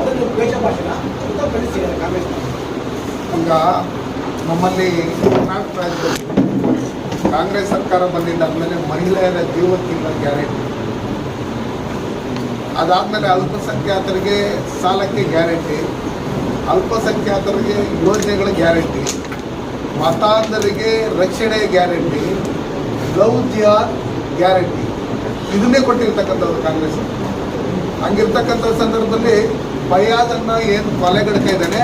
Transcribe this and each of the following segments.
ಅದನ್ನು ದ್ವೇಷ ಭಾಷಣ ಅಂತ ಕಾಂಗ್ರೆಸ್ ಈಗ ನಮ್ಮಲ್ಲಿ ಕರ್ನಾಟಕ ರಾಜ್ಯದಲ್ಲಿ ಕಾಂಗ್ರೆಸ್ ಸರ್ಕಾರ ಬಂದಿದ್ದಾದಮೇಲೆ ಮಹಿಳೆಯರ ಜೀವಕ್ಕಿಂತ ಗ್ಯಾರಂಟಿ. ಅದಾದಮೇಲೆ ಅಲ್ಪಸಂಖ್ಯಾತರಿಗೆ ಸಾಲಕ್ಕೆ ಗ್ಯಾರಂಟಿ, ಅಲ್ಪಸಂಖ್ಯಾತರಿಗೆ ಯೋಜನೆಗಳ ಗ್ಯಾರಂಟಿ, ಮತಾಂಧರಿಗೆ ರಕ್ಷಣೆ ಗ್ಯಾರಂಟಿ ಲವ್ ಗ್ಯಾರಂಟಿ. ಇದನ್ನೇ ಕೊಟ್ಟಿರ್ತಕ್ಕಂಥದ್ದು ಕಾಂಗ್ರೆಸ್. ಹಂಗಿರ್ತಕ್ಕಂಥ ಸಂದರ್ಭದಲ್ಲಿ ಫಯಾಜನ್ನ ಏನು ಕೊಲೆಗಡ್ತಾ ಇದ್ದಾನೆ,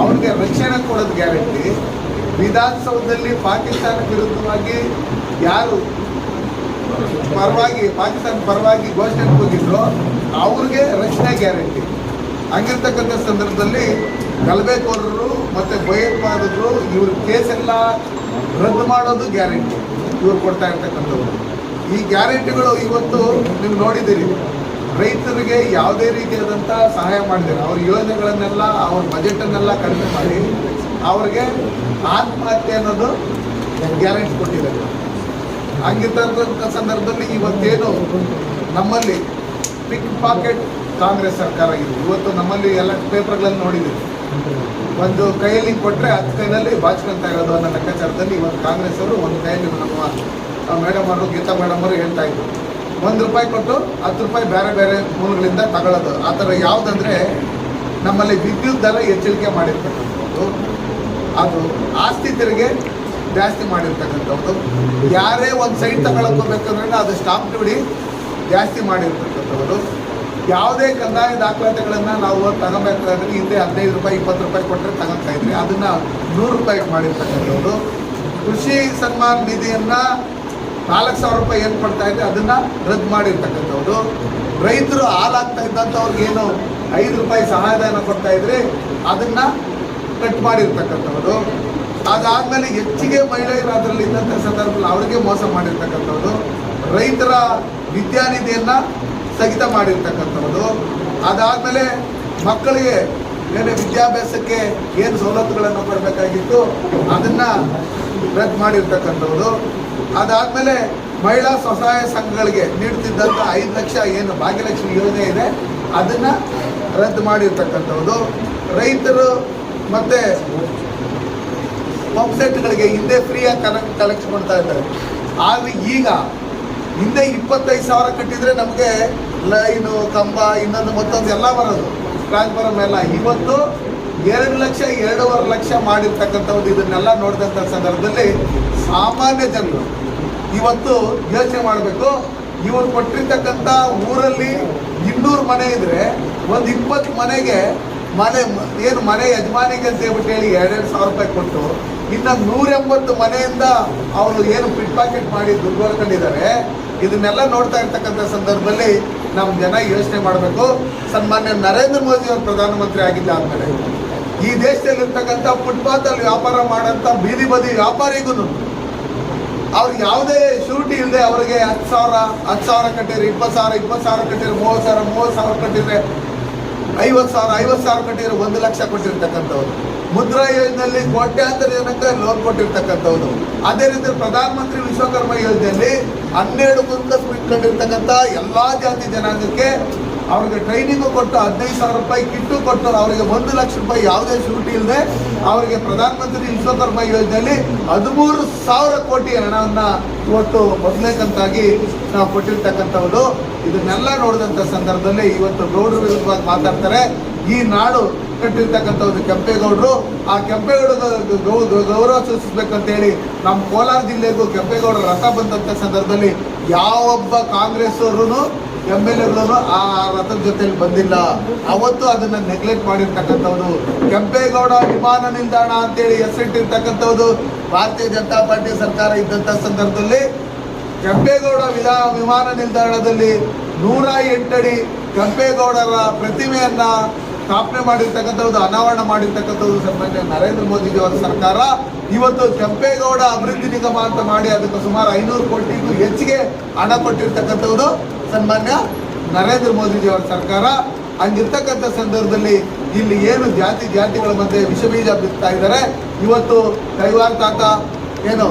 ಅವನಿಗೆ ರಕ್ಷಣೆ ಕೊಡೋದು ಗ್ಯಾರಂಟಿ. ವಿಧಾನಸೌಧದಲ್ಲಿ ಪಾಕಿಸ್ತಾನ ವಿರುದ್ಧವಾಗಿ ಯಾರು ಪರವಾಗಿ, ಪಾಕಿಸ್ತಾನ ಪರವಾಗಿ ಘೋಷಣೆ ಹೋಗಿದ್ರು ಅವ್ರಿಗೆ ರಕ್ಷಣೆ ಗ್ಯಾರಂಟಿ. ಹಂಗಿರ್ತಕ್ಕಂಥ ಸಂದರ್ಭದಲ್ಲಿ ಗಲಭೆಕೋರರು ಮತ್ತು ಭಯೋತ್ಪಾದಕರು ಇವ್ರ ಕೇಸೆಲ್ಲ ರದ್ದು ಮಾಡೋದು ಗ್ಯಾರಂಟಿ. ಇವ್ರು ಕೊಡ್ತಾ ಇರ್ತಕ್ಕಂಥವ್ರು. ಈ ಗ್ಯಾರಂಟಿಗಳು ಇವತ್ತು ನೀವು ನೋಡಿದ್ದೀರಿ. ರೈತರಿಗೆ ಯಾವುದೇ ರೀತಿಯಾದಂಥ ಸಹಾಯ ಮಾಡಿದ್ದಾರೆ. ಅವ್ರ ಯೋಜನೆಗಳನ್ನೆಲ್ಲ, ಅವ್ರ ಬಜೆಟನ್ನೆಲ್ಲ ಕಡಿಮೆ ಮಾಡಿ ಅವ್ರಿಗೆ ಆತ್ಮಹತ್ಯೆ ಅನ್ನೋದು ಗ್ಯಾರಂಟಿ ಕೊಟ್ಟಿದ್ದಾರೆ. ಹಂಗಿದ್ದಂಥ ಸಂದರ್ಭದಲ್ಲಿ ಇವತ್ತೇನು ನಮ್ಮಲ್ಲಿ ಪಿಕ್ ಪಾಕೆಟ್ ಕಾಂಗ್ರೆಸ್ ಸರ್ಕಾರ ಇದೆ ಇವತ್ತು ನಮ್ಮಲ್ಲಿ ಎಲ್ಲ ಪೇಪರ್ಗಳನ್ನು ನೋಡಿದ್ದೀವಿ. ಒಂದು ಕೈಯಲ್ಲಿ ಕೊಟ್ಟರೆ ಹತ್ತು ಕೈನಲ್ಲಿ ಬಾಚ್ಕೊಂತ ಇರೋದು ಅನ್ನೋ ಲೆಕ್ಕಾಚಾರದಲ್ಲಿ ಇವತ್ತು ಕಾಂಗ್ರೆಸ್ ಅವರು ಒಂದು ಕೈಯಲ್ಲಿ ನಮ್ಮ ಮೇಡಮ್ ಅವರು, ಗೀತಾ ಮೇಡಮ್ ಅವರು ಹೇಳ್ತಾ ಇದ್ರು. ಒಂದು ರೂಪಾಯಿ ಕೊಟ್ಟು ಹತ್ತು ರೂಪಾಯಿ ಬೇರೆ ಬೇರೆ ಮೂಲಗಳಿಂದ ತಗೊಳ್ಳೋದು. ಆ ಥರ ಯಾವುದಂದ್ರೆ ನಮ್ಮಲ್ಲಿ ವಿದ್ಯುತ್ ದರ ಎಚ್ಚರಿಕೆ ಮಾಡಿರ್ತಕ್ಕಂಥದ್ದು. ಅದು ಆಸ್ತಿ ತೆರಿಗೆ ಜಾಸ್ತಿ ಮಾಡಿರ್ತಕ್ಕಂಥದ್ದು. ಯಾರೇ ಒಂದು ಸೈಟ್ ತಗೊಳಕ್ಕೆ ಹೋಗ್ಬೇಕಂದ್ರೆ ಅದು ಸ್ಟಾಂಪ್ ಡ್ಯೂಟಿ ಜಾಸ್ತಿ ಮಾಡಿರ್ತಕ್ಕಂಥವ್ರು ಯಾವುದೇ ಕಂದಾಯ ದಾಖಲಾತಿಗಳನ್ನು ನಾವು ತಗೋಬೇಕಾದ್ರೆ ಹಿಂದೆ ಹದಿನೈದು ರೂಪಾಯಿ, ಇಪ್ಪತ್ತು ರೂಪಾಯಿ ಕೊಟ್ಟರೆ ತಗೊತಾ ಇದ್ರಿ ಅದನ್ನು ನೂರು ರೂಪಾಯಿಗೆ ಮಾಡಿರ್ತಕ್ಕಂಥವ್ರು ಕೃಷಿ ಸನ್ಮಾನ್ ನಿಧಿಯನ್ನು ನಾಲ್ಕು ಸಾವಿರ ರೂಪಾಯಿ ಏನು ಕೊಡ್ತಾ ಇದೆ, ಅದನ್ನು ರದ್ದು ಮಾಡಿರ್ತಕ್ಕಂಥವ್ರು. ರೈತರು ಹಾಲಾಗ್ತಾ ಇದ್ದಂಥವ್ರಿಗೆ ಏನು ಐದು ರೂಪಾಯಿ ಸಹಾಯಧನ ಕೊಡ್ತಾ ಇದ್ರೆ ಅದನ್ನು ಕಟ್ ಮಾಡಿರ್ತಕ್ಕಂಥವ್ರು. ಅದಾದಮೇಲೆ ಹೆಚ್ಚಿಗೆ ಮಹಿಳೆಯರು ಅದರಲ್ಲಿ ಇದ್ದಂಥ ಸಂದರ್ಭದಲ್ಲಿ ಅವ್ರಿಗೆ ಮೋಸ ಮಾಡಿರ್ತಕ್ಕಂಥವ್ರು. ರೈತರ ವಿದ್ಯಾನಿಧಿಯನ್ನು ಸ್ಥಗಿತ ಮಾಡಿರ್ತಕ್ಕಂಥವ್ರು. ಅದಾದಮೇಲೆ ಮಕ್ಕಳಿಗೆ ಏನು ವಿದ್ಯಾಭ್ಯಾಸಕ್ಕೆ ಏನು ಸವಲತ್ತುಗಳನ್ನು ಕೊಡಬೇಕಾಗಿತ್ತು, ಅದನ್ನು ರದ್ದು ಮಾಡಿರ್ತಕ್ಕಂಥದ್ದು ಅದಾದಮೇಲೆ ಮಹಿಳಾ ಸ್ವಸಹಾಯ ಸಂಘಗಳಿಗೆ ನೀಡ್ತಿದ್ದಂಥ ಐದು ಲಕ್ಷ ಏನು ಭಾಗ್ಯಲಕ್ಷ್ಮಿ ಯೋಜನೆ ಇದೆ, ಅದನ್ನು ರದ್ದು ಮಾಡಿರ್ತಕ್ಕಂಥದ್ದು. ರೈತರು ಮತ್ತು ಪಂಪ್ಸೆಟ್ಗಳಿಗೆ ಹಿಂದೆ ಫ್ರೀಯಾಗಿ ಕನೆಕ್ಟ್ ಕಲೆಕ್ಷನ್ ಮಾಡ್ತಾ ಇದ್ದಾರೆ. ಆದರೆ ಈಗ ಹಿಂದೆ ಇಪ್ಪತ್ತೈದು ಸಾವಿರ ಕಟ್ಟಿದರೆ ನಮಗೆ ಲೈನು, ಕಂಬ, ಇನ್ನೊಂದು ಮತ್ತೊಂದು ಎಲ್ಲ ಬರೋದು. ಟ್ರಾನ್ಸ್ಫಾರಮ್ ಎಲ್ಲ. ಇವತ್ತು ಎರಡು ಲಕ್ಷ, ಎರಡೂವರೆ ಲಕ್ಷ ಮಾಡಿರ್ತಕ್ಕಂಥವ್ರು ಇದನ್ನೆಲ್ಲ ನೋಡಿದಂಥ ಸಂದರ್ಭದಲ್ಲಿ ಸಾಮಾನ್ಯ ಜನರು ಇವತ್ತು ಯೋಚನೆ ಮಾಡಬೇಕು, ಇವರು ಕೊಟ್ಟಿರ್ತಕ್ಕಂಥ ಊರಲ್ಲಿ ಇನ್ನೂರು ಮನೆ ಇದ್ರೆ ಒಂದು ಇಪ್ಪತ್ತು ಮನೆಗೆ ಮನೆ, ಏನು ಮನೆ ಯಜಮಾನಿಗೆ ಅಂತ ಹೇಳ್ಬಿಟ್ಟು ಹೇಳಿ ಎರಡೆರಡು ಸಾವಿರ ರೂಪಾಯಿ ಕೊಟ್ಟು, ಇನ್ನು ನೂರೆಂಬತ್ತು ಮನೆಯಿಂದ ಅವರು ಏನು ಪಿಟ್ ಪಾಕೆಟ್ ಮಾಡಿ ದುಡ್ಡು ಇದನ್ನೆಲ್ಲ ನೋಡ್ತಾ ಇರ್ತಕ್ಕಂಥ ಸಂದರ್ಭದಲ್ಲಿ ನಮ್ಮ ಜನ ಯೋಚನೆ ಮಾಡಬೇಕು. ಸನ್ಮಾನ್ಯ ನರೇಂದ್ರ ಮೋದಿ ಅವರು ಪ್ರಧಾನಮಂತ್ರಿ ಆಗಿದ್ದಾದ್ಮೇಲೆ ಈ ದೇಶದಲ್ಲಿರ್ತಕ್ಕಂಥ ಫುಟ್ಪಾತಲ್ಲಿ ವ್ಯಾಪಾರ ಮಾಡೋಂಥ ಬೀದಿ ಬದಿ ವ್ಯಾಪಾರಿಗೂ ಅವ್ರಿಗೆ ಯಾವುದೇ ಶೂರಿಟಿ ಇಲ್ಲದೆ ಅವರಿಗೆ ಹತ್ತು ಸಾವಿರ ಹತ್ತು ಸಾವಿರ ಕಟ್ಟಿದ್ರೆ, ಇಪ್ಪತ್ತು ಸಾವಿರ ಇಪ್ಪತ್ತು ಸಾವಿರ ಕಟ್ಟಿದ್ರೆ, ಮೂವತ್ತು ಸಾವಿರ ಮೂವತ್ತು ಸಾವಿರ ಕಟ್ಟಿದ್ರೆ, ಐವತ್ತು ಸಾವಿರ ಐವತ್ತು ಸಾವಿರ ಕಟ್ಟಿದ್ರೆ ಒಂದು ಲಕ್ಷ ಕೊಟ್ಟಿರ್ತಕ್ಕಂಥವ್ರು. ಮುದ್ರಾ ಯೋಜನೆಯಲ್ಲಿ ಕೋಟ್ಯಾಂತರ ಜನಕ್ಕೆ ಲೋನ್ ಕೊಟ್ಟಿರ್ತಕ್ಕಂಥವ್ರು. ಅದೇ ರೀತಿ ಪ್ರಧಾನಮಂತ್ರಿ ವಿಶ್ವಕರ್ಮ ಯೋಜನೆಯಲ್ಲಿ ಹನ್ನೆರಡು ಗುರುಕಸ್ ಕಟ್ಟಿರ್ತಕ್ಕಂಥ ಎಲ್ಲ ಜಾತಿ ಜನಾಂಗಕ್ಕೆ ಅವ್ರಿಗೆ ಟ್ರೈನಿಂಗು ಕೊಟ್ಟು ಹದಿನೈದು ಸಾವಿರ ರೂಪಾಯಿ ಕಿಟ್ಟು ಕೊಟ್ಟು ಅವರಿಗೆ ಒಂದು ಲಕ್ಷ ರೂಪಾಯಿ ಯಾವುದೇ ಶೂಟಿ ಇಲ್ಲದೆ ಅವರಿಗೆ ಪ್ರಧಾನಮಂತ್ರಿ ವಿಶ್ವಕರ್ಮ ಯೋಜನೆಯಲ್ಲಿ ಹದಿಮೂರು ಸಾವಿರ ಕೋಟಿ ಹಣವನ್ನು ಇವತ್ತು ಮೊದಲನೇ ಕಂತಾಗಿ ನಾವು ಕೊಟ್ಟಿರ್ತಕ್ಕಂಥವ್ರು. ಇದನ್ನೆಲ್ಲ ನೋಡಿದಂಥ ಸಂದರ್ಭದಲ್ಲಿ ಇವತ್ತು ಗೌಡರು ವಿರುದ್ಧವಾಗಿ ಮಾತಾಡ್ತಾರೆ. ಈ ನಾಡು ಕಟ್ಟಿರ್ತಕ್ಕಂಥದ್ದು ಕೆಂಪೇಗೌಡರು. ಆ ಕೆಂಪೇಗೌಡ ಗೌರವ ಸೂಚಿಸ್ಬೇಕಂತೇಳಿ ನಮ್ಮ ಕೋಲಾರ ಜಿಲ್ಲೆಗೂ ಕೆಂಪೇಗೌಡರ ರಥ ಬಂದಂಥ ಸಂದರ್ಭದಲ್ಲಿ ಯಾವೊಬ್ಬ ಕಾಂಗ್ರೆಸ್ ಅವರು ಎಂ ಎಲ್ ಎಗಳು ಆ ರಥದ ಜೊತೆಯಲ್ಲಿ ಬಂದಿಲ್ಲ. ಅವತ್ತು ಅದನ್ನ ನೆಗ್ಲೆಕ್ಟ್ ಮಾಡಿರ್ತಕ್ಕಂಥವ್ರು. ಕೆಂಪೇಗೌಡ ವಿಮಾನ ನಿಲ್ದಾಣ ಅಂತೇಳಿ ಹೆಸರಿಟ್ಟಿರ್ತಕ್ಕಂಥವ್ರು. ಭಾರತೀಯ ಜನತಾ ಪಾರ್ಟಿ ಸರ್ಕಾರ ಇದ್ದಂಥ ಸಂದರ್ಭದಲ್ಲಿ ಕೆಂಪೇಗೌಡ ವಿಧಾ ವಿಮಾನ ನಿಲ್ದಾಣದಲ್ಲಿ ನೂರ ಎಂಟಡಿ ಕೆಂಪೇಗೌಡರ ಪ್ರತಿಮೆಯನ್ನ ಸ್ಥಾಪನೆ ಮಾಡಿರ್ತಕ್ಕಂಥದ್ದು ಅನಾವರಣ ಮಾಡಿರ್ತಕ್ಕಂಥದ್ದು ಸನ್ಮಾನ್ಯ ನರೇಂದ್ರ ಮೋದಿಜಿ ಅವರ ಸರ್ಕಾರ. ಇವತ್ತು ಕೆಂಪೇಗೌಡ ಅಭಿವೃದ್ಧಿ ನಿಗಮ ಅಂತ ಮಾಡಿ ಅದಕ್ಕೆ ಸುಮಾರು ಐನೂರು ಕೋಟಿಗೂ ಹೆಚ್ಚಿಗೆ ಹಣ ಕೊಟ್ಟಿರ್ತಕ್ಕಂಥದ್ದು ಸನ್ಮಾನ್ಯ ನರೇಂದ್ರ ಮೋದಿಜಿ ಅವರ ಸರ್ಕಾರ. ಹಂಗಿರ್ತಕ್ಕಂಥ ಸಂದರ್ಭದಲ್ಲಿ ಇಲ್ಲಿ ಏನು ಜಾತಿ ಜಾತಿಗಳ ಮಧ್ಯೆ ವಿಷಬೀಜ ಬಿತ್ತಾ ಇದ್ದಾರೆ. ಇವತ್ತು ಕೈವಾರ ತಾತ ಏನು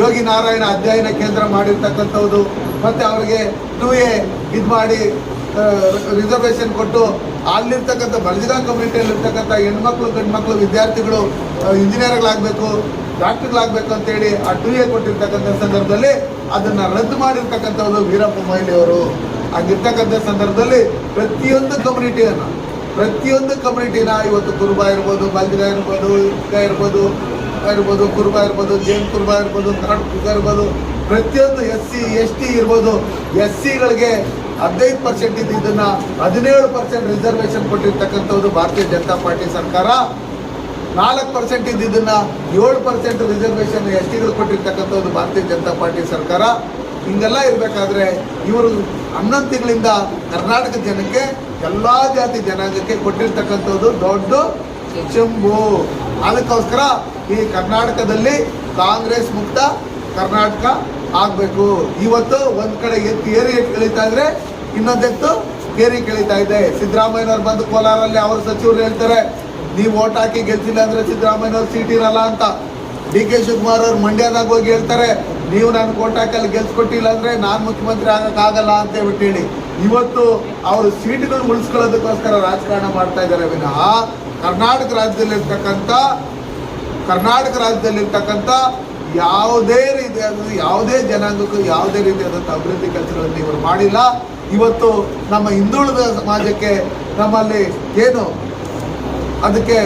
ಯೋಗಿ ನಾರಾಯಣ ಅಧ್ಯಯನ ಕೇಂದ್ರ ಮಾಡಿರ್ತಕ್ಕಂಥದ್ದು ಮತ್ತು ಅವರಿಗೆ ಟೂ ಎ ಇದು ಮಾಡಿ ರಿಸರ್ವೇಷನ್ ಕೊಟ್ಟು ಅಲ್ಲಿರ್ತಕ್ಕಂಥ ಬಲಜಿಗಾಂವ್ ಕಮ್ಯುನಿಟಿಯಲ್ಲಿರ್ತಕ್ಕಂಥ ಹೆಣ್ಮಕ್ಳು ಗಂಡು ಮಕ್ಕಳು ವಿದ್ಯಾರ್ಥಿಗಳು ಇಂಜಿನಿಯರ್ಗಳಾಗಬೇಕು ಡಾಕ್ಟರ್ಗಳಾಗಬೇಕು ಅಂತೇಳಿ ಆ ಟು ಎ ಕೊಟ್ಟಿರ್ತಕ್ಕಂಥ ಸಂದರ್ಭದಲ್ಲಿ ಅದನ್ನ ರದ್ದು ಮಾಡಿರ್ತಕ್ಕಂಥದ್ದು ವೀರಪ್ಪ ಮೊಯ್ಲಿ ಅವರು. ಆಗಿರ್ತಕ್ಕಂಥ ಸಂದರ್ಭದಲ್ಲಿ ಪ್ರತಿಯೊಂದು ಕಮ್ಯುನಿಟಿಯನ್ನು ಪ್ರತಿಯೊಂದು ಕಮ್ಯುನಿಟಿನ ಇವತ್ತು ಕುರುಬ ಇರ್ಬೋದು, ಬಲ್ದಿಗ ಇರ್ಬೋದು ಇರ್ಗ ಇರ್ಬೋದು ಇರ್ಬೋದು, ಕುರುಬ ಇರ್ಬೋದು, ಜೈನ್ ಕುರುಬ ಇರ್ಬೋದು ಕುರುಬ ಇರ್ಬೋದು, ಪ್ರತಿಯೊಂದು ಎಸ್ ಸಿ ಎಸ್ ಟಿ ಇರ್ಬೋದು ಎಸ್ ಸಿಗಳಿಗೆ ಹದಿನೈದು ಪರ್ಸೆಂಟ್ ಇದ್ದಿದ್ದನ್ನ ಹದಿನೇಳು ಪರ್ಸೆಂಟ್ ರಿಸರ್ವೇಶನ್ ಕೊಟ್ಟಿರ್ತಕ್ಕಂಥದ್ದು ಭಾರತೀಯ ಜನತಾ ಪಾರ್ಟಿ ಸರ್ಕಾರ. ನಾಲ್ಕು ಪರ್ಸೆಂಟ್ ಇದ್ದಿದ್ದನ್ನ ಏಳು ಪರ್ಸೆಂಟ್ ರಿಸರ್ವೇಷನ್ ಎಸ್ ಟಿಗಳು ಭಾರತೀಯ ಜನತಾ ಪಾರ್ಟಿ ಸರ್ಕಾರ. ಹಿಂಗೆಲ್ಲ ಇರಬೇಕಾದ್ರೆ ಇವರು ಹನ್ನೊಂದು ತಿಂಗಳಿಂದ ಕರ್ನಾಟಕ ಜನಕ್ಕೆ, ಎಲ್ಲ ಜಾತಿ ಜನಾಂಗಕ್ಕೆ ಕೊಟ್ಟಿರ್ತಕ್ಕಂಥದ್ದು ದೊಡ್ಡ ಚೆಂಬು ಅದಕ್ಕೋಸ್ಕರ ಈ ಕರ್ನಾಟಕದಲ್ಲಿ ಕಾಂಗ್ರೆಸ್ ಮುಕ್ತ ಕರ್ನಾಟಕ ಆಗಬೇಕು. ಇವತ್ತು ಒಂದು ಕಡೆ ಏರಿ ಕಳೀತಾ ಇದ್ರೆ ಇನ್ನೊಂದೆತ್ತು ಏರಿ ಕಳೀತಾ ಇದೆ. ಸಿದ್ದರಾಮಯ್ಯನವ್ರು ಬಂದು ಕೋಲಾರಲ್ಲಿ, ಅವರು ಸಚಿವರು ಹೇಳ್ತಾರೆ ನೀವು ಓಟ್ ಹಾಕಿ ಗೆಲ್ಸಿಲ್ಲ ಅಂದ್ರೆ ಸಿದ್ದರಾಮಯ್ಯವ್ರ ಸೀಟ್ ಇರಲ್ಲ ಅಂತ. ಡಿ ಕೆ ಶಿವಕುಮಾರ್ ಅವ್ರು ಮಂಡ್ಯದಾಗ ಹೋಗಿ ಹೇಳ್ತಾರೆ, ನೀವು ನಾನು ಕೋಟಾಕಲ್ಲಿ ಗೆಲ್ಸ್ಕೊಟ್ಟಿಲ್ಲ ಅಂದ್ರೆ ನಾನು ಮುಖ್ಯಮಂತ್ರಿ ಆಗಕ್ಕಾಗಲ್ಲ ಅಂತ ಹೇಳ್ಬಿಟ್ಟು ಹೇಳಿ. ಇವತ್ತು ಅವರು ಸೀಟ್ಗಳು ಉಳಿಸ್ಕೊಳ್ಳೋದಕ್ಕೋಸ್ಕರ ರಾಜಕಾರಣ ಮಾಡ್ತಾ ಇದ್ದಾರೆ ವಿನಃ. ಕರ್ನಾಟಕ ರಾಜ್ಯದಲ್ಲಿರ್ತಕ್ಕಂಥ ಕರ್ನಾಟಕ ರಾಜ್ಯದಲ್ಲಿರ್ತಕ್ಕಂಥ ಯಾವುದೇ ರೀತಿಯಾದ, ಯಾವುದೇ ಜನಾಂಗಕ್ಕೂ ಯಾವುದೇ ರೀತಿಯಾದಂಥ ಅಭಿವೃದ್ಧಿ ಕೆಲಸಗಳನ್ನು ಇವರು ಮಾಡಿಲ್ಲ. ಇವತ್ತು ನಮ್ಮ ಹಿಂದುಳಿದ ಸಮಾಜಕ್ಕೆ ನಮ್ಮಲ್ಲಿ ಏನು ಅದಕ್ಕೆ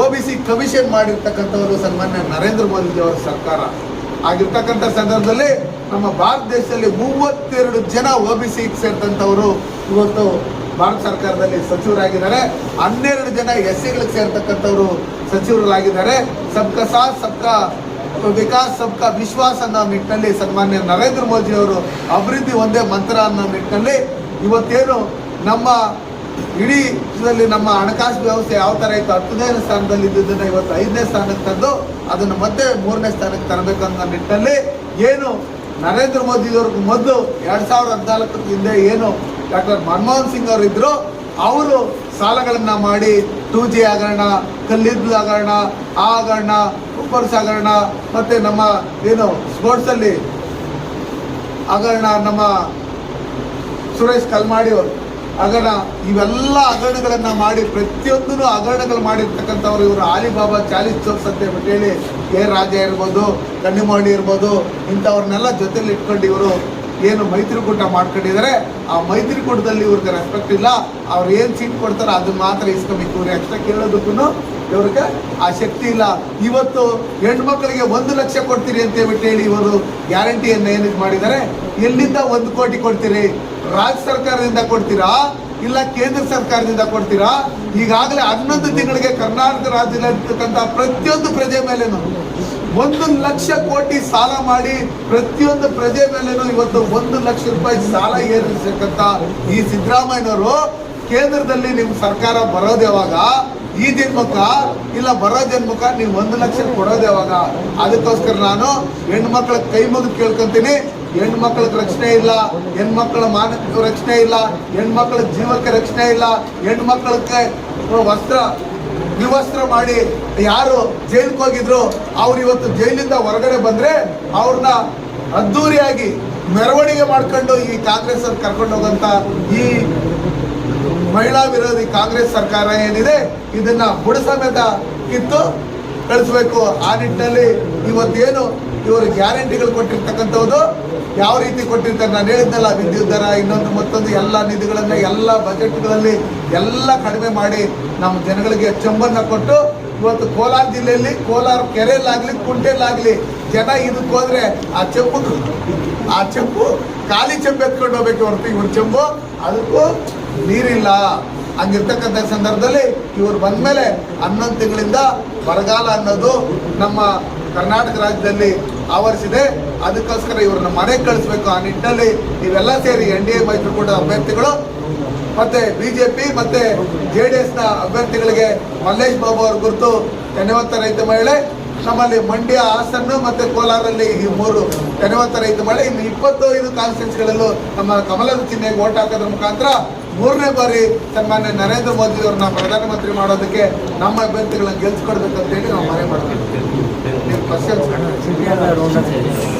ಒ ಬಿ ಸಿ ಕಮಿಷನ್ ಮಾಡಿರ್ತಕ್ಕಂಥವರು ಸನ್ಮಾನ್ಯ ನರೇಂದ್ರ ಮೋದಿಜಿ ಅವರ ಸರ್ಕಾರ. ಆಗಿರ್ತಕ್ಕಂಥ ಸಂದರ್ಭದಲ್ಲಿ ನಮ್ಮ ಭಾರತ ದೇಶದಲ್ಲಿ ಮೂವತ್ತೆರಡು ಜನ ಒ ಬಿ ಸಿ ಸೇರ್ತಂಥವರು ಇವತ್ತು ಭಾರತ ಸರ್ಕಾರದಲ್ಲಿ ಸಚಿವರಾಗಿದ್ದಾರೆ. ಹನ್ನೆರಡು ಜನ ಎಸ್ ಸಿಗಳಿಗೆ ಸೇರ್ತಕ್ಕಂಥವರು ಸಚಿವರಾಗಿದ್ದಾರೆ ಸಬ್ಕಾ ಸಾಥ್, ಸಬ್ಕಾ ವಿಕಾಸ್, ಸಬ್ಕಾ ವಿಶ್ವಾಸ ಅನ್ನೋ ನಿಟ್ಟಿನಲ್ಲಿ ಸನ್ಮಾನ್ಯ ನರೇಂದ್ರ ಮೋದಿಯವರು ಅಭಿವೃದ್ಧಿ ಒಂದೇ ಮಂತ್ರ ಅನ್ನೋ ನಿಟ್ಟಿನಲ್ಲಿ ಇವತ್ತೇನು ನಮ್ಮ ಇಡೀ ಇದರಲ್ಲಿ ನಮ್ಮ ಹಣಕಾಸು ವ್ಯವಸ್ಥೆ ಯಾವ ಥರ ಇತ್ತು? ಹತ್ತನೇ ಸ್ಥಾನದಲ್ಲಿ ಇವತ್ತು ಐದನೇ ಸ್ಥಾನಕ್ಕೆ ತಂದು ಅದನ್ನು ಮತ್ತೆ ಮೂರನೇ ಸ್ಥಾನಕ್ಕೆ ತರಬೇಕು ಅನ್ನೋ ನಿಟ್ಟಿನಲ್ಲಿ ಏನು ನರೇಂದ್ರ ಮೋದಿ ಅವ್ರಿಗೆ ಮೊದಲು ಎರಡ್ ಸಾವಿರದ ಹದಿನಾಲ್ಕು ಹಿಂದೆ ಏನು ಡಾಕ್ಟರ್ ಮನಮೋಹನ್ ಸಿಂಗ್ ಅವರು ಇದ್ರು ಅವರು ಸಾಲಗಳನ್ನು ಮಾಡಿ ಟೂ ಜಿ ಹಗರಣ ಕಲ್ಲಿದ್ದು ಹಗರಣ, ಆ ಹಗರಣ ಉಪ್ಪರ್ಸ್ ಹಗರಣ, ಮತ್ತೆ ನಮ್ಮ ಏನು ಸ್ಪೋರ್ಟ್ಸ್ ಅಲ್ಲಿ ಹಗರಣ ನಮ್ಮ ಸುರೇಶ್ ಕಲ್ಮಾಡಿ ಅವರು. ಹಗರಣ ಇವೆಲ್ಲ ಹಗರಣಗಳನ್ನ ಮಾಡಿ, ಪ್ರತಿಯೊಂದನ್ನು ಹಗರಣಗಳು ಮಾಡಿರ್ತಕ್ಕಂಥವ್ರು ಇವರು. ಆಲಿಬಾಬಾ ಚಾಲಿಸ್ ಚೌಕ್ಸ್ ಅಂತ ಹೇಳ್ಬಿಟ್ಟು ಹೇಳಿ ಎ ರಾಜ ಇರ್ಬೋದು ಕಣ್ಣುಮಾಡಿ ಇರ್ಬೋದು, ಇಂಥವ್ರನ್ನೆಲ್ಲ ಜೊತೆಲಿ ಇಟ್ಕೊಂಡು ಇವರು ಏನು ಮೈತ್ರಿಕೂಟ ಮಾಡ್ಕೊಂಡಿದ್ದಾರೆ. ಆ ಮೈತ್ರಿಕೂಟದಲ್ಲಿ ಇವ್ರಿಗೆ ರೆಸ್ಪೆಕ್ಟ್ ಇಲ್ಲ. ಅವ್ರು ಏನು ಸೀಟ್ ಕೊಡ್ತಾರೆ ಅದನ್ನ ಮಾತ್ರ ಇಸ್ಕೊಬೇಕು. ಇವ್ರು ಎಕ್ಸ್ಟ್ರಾ ಕೇಳೋದಕ್ಕೂ ಇವ್ರಿಗೆ ಆ ಶಕ್ತಿ ಇಲ್ಲ. ಇವತ್ತು ಹೆಣ್ಮಕ್ಳಿಗೆ ಒಂದು ಲಕ್ಷ ಕೊಡ್ತೀರಿ ಅಂತ ಹೇಳ್ಬಿಟ್ಟು ಹೇಳಿ ಇವರು ಗ್ಯಾರಂಟಿಯನ್ನು ಏನಿದು ಮಾಡಿದ್ದಾರೆ. ಎಲ್ಲಿಂದ ಒಂದು ಕೋಟಿ ಕೊಡ್ತೀರಿ? ರಾಜ್ಯ ಸರ್ಕಾರದಿಂದ ಕೊಡ್ತೀರಾ? ಇಲ್ಲ ಕೇಂದ್ರ ಸರ್ಕಾರದಿಂದ ಕೊಡ್ತೀರಾ? ಈಗಾಗಲೇ ಹನ್ನೊಂದು ತಿಂಗಳಿಗೆ ಕರ್ನಾಟಕ ರಾಜ್ಯದಲ್ಲಿರ್ತಕ್ಕಂಥ ಪ್ರತಿಯೊಂದು ಪ್ರಜೆ ಮೇಲೇನು ಒಂದು ಲಕ್ಷ ಕೋಟಿ ಸಾಲ ಮಾಡಿ ಪ್ರತಿಯೊಂದು ಪ್ರಜೆ ಮೇಲೇನು ಇವತ್ತು ಒಂದು ಲಕ್ಷ ರೂಪಾಯಿ ಸಾಲ ಏರಿಸಕ್ಕಂತ ಈ ಸಿದ್ದರಾಮಯ್ಯನವರು ಕೇಂದ್ರದಲ್ಲಿ ನಿಮ್ಮ ಸರ್ಕಾರ ಬರೋದು ಯಾವಾಗ? ಈ ಜನ್ಮಕ್ಕ ಇಲ್ಲ ಬರೋ ಜನ್ಮಕ್ಕ ನೀವು ಒಂದು ಲಕ್ಷ ಕೊಡೋದು ಯಾವಾಗ? ಅದಕ್ಕೋಸ್ಕರ ನಾನು ಹೆಣ್ಮಕ್ಳ ಕೈ ಮುಗಿದು ಕೇಳ್ಕೊಂತೀನಿ. ಹೆಣ್ಮಕ್ಳಿಗೆ ರಕ್ಷಣೆ ಇಲ್ಲ, ಹೆಣ್ಮಕ್ಳ ಮಾನಕ್ಕೆ ರಕ್ಷಣೆ ಇಲ್ಲ, ಹೆಣ್ಮಕ್ಳ ಜೀವಕ್ಕೆ ರಕ್ಷಣೆ ಇಲ್ಲ, ಹೆಣ್ಮಕ್ಳಕ್ಕೆ ವಸ್ತ್ರ, ವಿವಸ್ತ್ರ ಮಾಡಿ ಯಾರು ಜೈಲಿಗೆ ಹೋಗಿದ್ರು, ಅವ್ರು ಇವತ್ತು ಜೈಲಿಂದ ಹೊರಗಡೆ ಬಂದ್ರೆ ಅವ್ರನ್ನ ಅದ್ದೂರಿಯಾಗಿ ಮೆರವಣಿಗೆ ಮಾಡ್ಕೊಂಡು ಈ ಕಾಂಗ್ರೆಸ್ ಅವ್ರು ಕರ್ಕೊಂಡು ಹೋಗಂತ ಈ ಮಹಿಳಾ ವಿರೋಧಿ ಕಾಂಗ್ರೆಸ್ ಸರ್ಕಾರ ಏನಿದೆ, ಇದನ್ನ ಬುಡ ಸಮೇತ ಕಿತ್ತು ಕಳಿಸ್ಬೇಕು. ಆ ನಿಟ್ಟಿನಲ್ಲಿ ಇವತ್ತೇನು ಇವರು ಗ್ಯಾರಂಟಿಗಳು ಕೊಟ್ಟಿರ್ತಕ್ಕಂಥದ್ದು ಯಾವ ರೀತಿ ಕೊಟ್ಟಿರ್ತಾರೆ ನಾನು ಹೇಳಿದ್ದಲ್ಲ ವಿದ್ಯುತ್ ದರ, ಇನ್ನೊಂದು ಮತ್ತೊಂದು ಎಲ್ಲ ನಿಧಿಗಳನ್ನ, ಎಲ್ಲ ಬಜೆಟ್ಗಳಲ್ಲಿ ಎಲ್ಲ ಕಡಿಮೆ ಮಾಡಿ ನಮ್ಮ ಜನಗಳಿಗೆ ಚೆಂಬನ್ನ ಕೊಟ್ಟು, ಇವತ್ತು ಕೋಲಾರ ಜಿಲ್ಲೆಯಲ್ಲಿ, ಕೋಲಾರ ಕೆರೆಯಲ್ಲಾಗ್ಲಿ ಕುಂಟೆಲ್ಲಾಗ್ಲಿ ಜನ ಇದಕ್ಕೆ ಹೋದ್ರೆ ಆ ಚೆಂಬು, ಆ ಚೆಂಪು ಖಾಲಿ ಚೆಂಬು ಎತ್ಕೊಂಡು ಹೋಗ್ಬೇಕು ಹೊರತು ಇವ್ರ ಚೆಂಬು, ಅದಕ್ಕೂ ನೀರಿಲ್ಲ. ಹಂಗಿರ್ತಕ್ಕಂಥ ಸಂದರ್ಭದಲ್ಲಿ ಇವ್ರು ಬಂದ್ಮೇಲೆ ಹನ್ನೊಂದು ತಿಂಗಳಿಂದ ಬರಗಾಲ ಅನ್ನೋದು ನಮ್ಮ ಕರ್ನಾಟಕ ರಾಜ್ಯದಲ್ಲಿ ಆವರಿಸಿದೆ. ಅದಕ್ಕೋಸ್ಕರ ಇವ್ರನ್ನ ಮನೆಗೆ ಕಳಿಸ್ಬೇಕು. ಆ ನಿಟ್ಟಿನಲ್ಲಿ ಇವೆಲ್ಲ ಸೇರಿ ಎನ್ ಡಿ ಎ, ಮೈತ್ರಿಕೂಟ ಅಭ್ಯರ್ಥಿಗಳು ಮತ್ತೆ ಬಿಜೆಪಿ ಮತ್ತೆ ಜೆ ಡಿ ಎಸ್ನ ಅಭ್ಯರ್ಥಿಗಳಿಗೆ ಮಲ್ಲೇಶ್ ಬಾಬು ಅವ್ರ ಗುರುತು. ತೆನೆವತ್ತ ರೈತ ಮಹಿಳೆ. ನಮ್ಮಲ್ಲಿ ಮಂಡ್ಯ ಹಾಸನ್ನು ಮತ್ತೆ ಕೋಲಾರಲ್ಲಿ ಈ ಮೂರು ಧನ್ಯವಾದ ರೈತ ಮಹಿಳೆ. ಇನ್ನು ಇಪ್ಪತ್ತೈದು ಕಾನ್ಸ್ಟಿಟ್ಯೂನ್ಸಿಗಳಲ್ಲೂ ನಮ್ಮ ಕಮಲದ ಚಿಹ್ನೆಗೆ ಓಟ್ ಹಾಕೋದ್ರ ಮುಖಾಂತರ ಮೂರನೇ ಬಾರಿ ಸನ್ಮಾನ್ಯ ನರೇಂದ್ರ ಮೋದಿ ಅವ್ರನ್ನ ಪ್ರಧಾನಮಂತ್ರಿ ಮಾಡೋದಕ್ಕೆ ನಮ್ಮ ಅಭ್ಯರ್ಥಿಗಳನ್ನ ಗೆಲ್ಸ್ಕೊಡ್ಬೇಕಂತ ಅಂತ ಹೇಳಿ ನಾವು ಮನೆ ಮಾಡ್ತೀವಿ. 박수 한번 주세요.